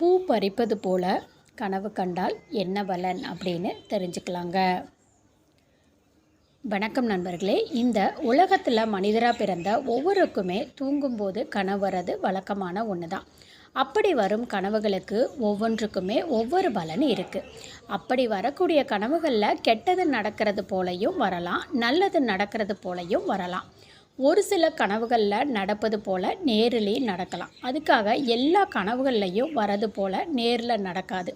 பூ பறிப்பது போல கனவு கண்டால் என்ன பலன் அப்படின்னு தெரிஞ்சுக்கலாங்க. வணக்கம் நண்பர்களே. இந்த உலகத்தில் மனிதராக பிறந்த ஒவ்வொருக்குமே தூங்கும்போது கனவு வர்றது வழக்கமான ஒன்று தான் அப்படி வரும் கனவுகளுக்கு ஒவ்வொன்றுக்குமே ஒவ்வொரு பலன் இருக்குது அப்படி வரக்கூடிய கனவுகளில் கெட்டது நடக்கிறது போலையும் வரலாம் நல்லது நடக்கிறது போலையும் வரலாம். ஒரு சில கனவுகளில் நடப்பது போல் நேரிலே நடக்கலாம். அதுக்காக எல்லா கனவுகள்லையும் வரது போல் நேரில் நடக்காது.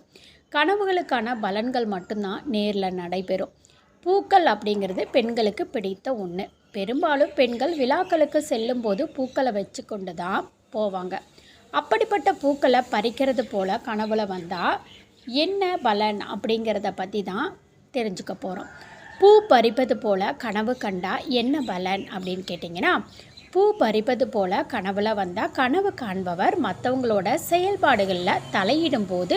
கனவுகளுக்கான பலன்கள் மட்டும்தான் நேரில் நடைபெறும். பூக்கள் அப்படிங்கிறது பெண்களுக்கு பிடித்த ஒன்று பெரும்பாலும் பெண்கள் விழாக்களுக்கு செல்லும்போது பூக்களை வச்சு கொண்டு தான் போவாங்க. அப்படிப்பட்ட பூக்களை பறிக்கிறது போல் கனவுல வந்தால் என்ன பலன் அப்படிங்கிறத பற்றி தான் தெரிஞ்சுக்க போகிறோம் பூ பறிப்பது போல கனவு கண்டா என்ன பலன் அப்படின்னு கேட்டிங்கன்னா பூ பறிப்பது போல கனவுல வந்தால் கனவு காண்பவர் மற்றவங்களோட செயல்பாடுகளில் தலையிடும் போது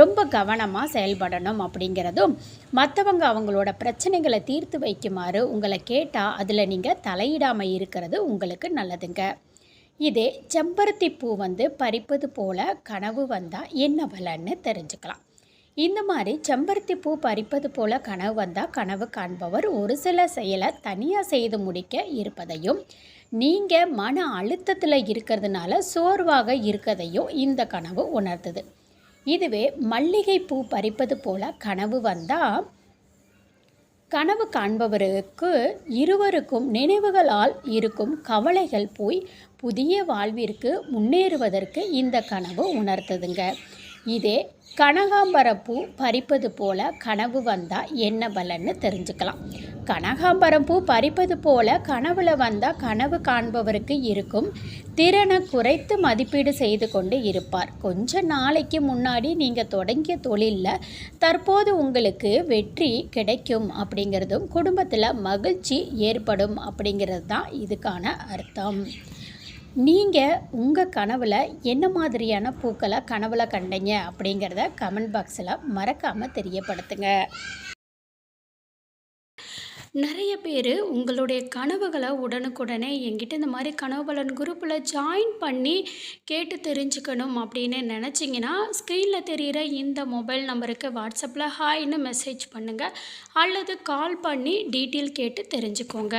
ரொம்ப கவனமாக செயல்படணும் அப்படிங்கிறதும் மற்றவங்க அவங்களோட பிரச்சனைகளை தீர்த்து வைக்குமாறு உங்களை கேட்டால் அதில் நீங்கள் தலையிடாமல் இருக்கிறது உங்களுக்கு நல்லதுங்க. இதே செம்பருத்தி பூ வந்து பறிப்பது போல கனவு வந்தால் என்ன பலன்னு தெரிஞ்சுக்கலாம். இந்த மாதிரி செம்பருத்தி பூ பறிப்பது போல கனவு வந்தால் கனவு காண்பவர் ஒரு சில செயலை தனியாக செய்து முடிக்க இருப்பதையும் நீங்கள் மன அழுத்தத்தில் இருக்கிறதுனால சோர்வாக இருக்கதையும் இந்த கனவு உணர்த்துது. இதுவே மல்லிகை பூ பறிப்பது போல கனவு வந்தால் கனவு காண்பவருக்கு இருவருக்கும் நினைவுகளால் இருக்கும் கவலைகள் போய் புதிய வாழ்விற்கு முன்னேறுவதற்கு இந்த கனவு உணர்த்துதுங்க. இதே கனகாம்பரப்பூ பறிப்பது போல கனவு வந்தால் என்ன பலன்னு தெரிஞ்சுக்கலாம். கனகாம்பரம் பூ பறிப்பது போல கனவுல வந்தால் கனவு காண்பவருக்கு இருக்கும் திறனை குறைத்து மதிப்பீடு செய்து கொண்டு இருப்பார். கொஞ்ச நாளைக்கு முன்னாடி நீங்கள் தொடங்கிய தொழிலில் தற்போது உங்களுக்கு வெற்றி கிடைக்கும் அப்படிங்கிறதும் குடும்பத்தில் மகிழ்ச்சி ஏற்படும் அப்படிங்கிறது தான் இதுக்கான அர்த்தம். நீங்கள் உங்கள் கனவில் என்ன மாதிரியான பூக்களை கனவில் கண்டீங்க அப்படிங்கிறத கமெண்ட் பாக்ஸில் மறக்காமல் தெரியப்படுத்துங்க. நிறைய பேர் உங்களுடைய கனவுகளை உடனுக்குடனே எங்கிட்ட இந்த மாதிரி கனவுகளன் குரூப்பில் ஜாயின் பண்ணி கேட்டு தெரிஞ்சுக்கணும் அப்படின்னு நினச்சிங்கன்னா ஸ்க்ரீனில் தெரிகிற இந்த மொபைல் நம்பருக்கு வாட்ஸ்அப்பில் ஹாய்னு மெசேஜ் பண்ணுங்கள் அல்லது கால் பண்ணி டீட்டெயில் கேட்டு தெரிஞ்சுக்கோங்க.